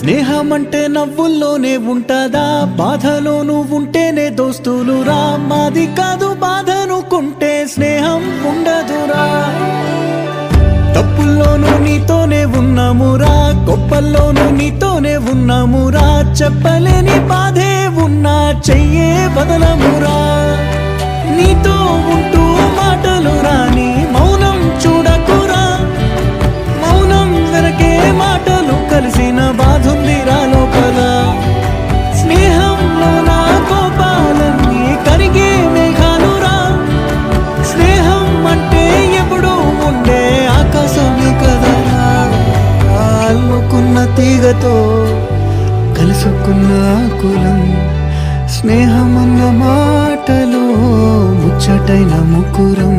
స్నేహం అంటే నవ్వుల్లోనే ఉంటదా? బాధలోను ఉంటేనే దోస్తులురా మాది కాదు బాధనుకుంటే స్నేహం ఉండదురా. తప్పుల్లోనూ నీతోనే ఉన్నామురా. గొప్పల్లోనూ నీతోనే ఉన్నామురా. చెప్పలేని బాధే ఉన్నా చెయ్యే బదలమురా. నీతో కలుసుకున్న తీగతో కలుసుకున్న కులం స్నేహమన్న మాటలో ముచ్చటైన ముకురం.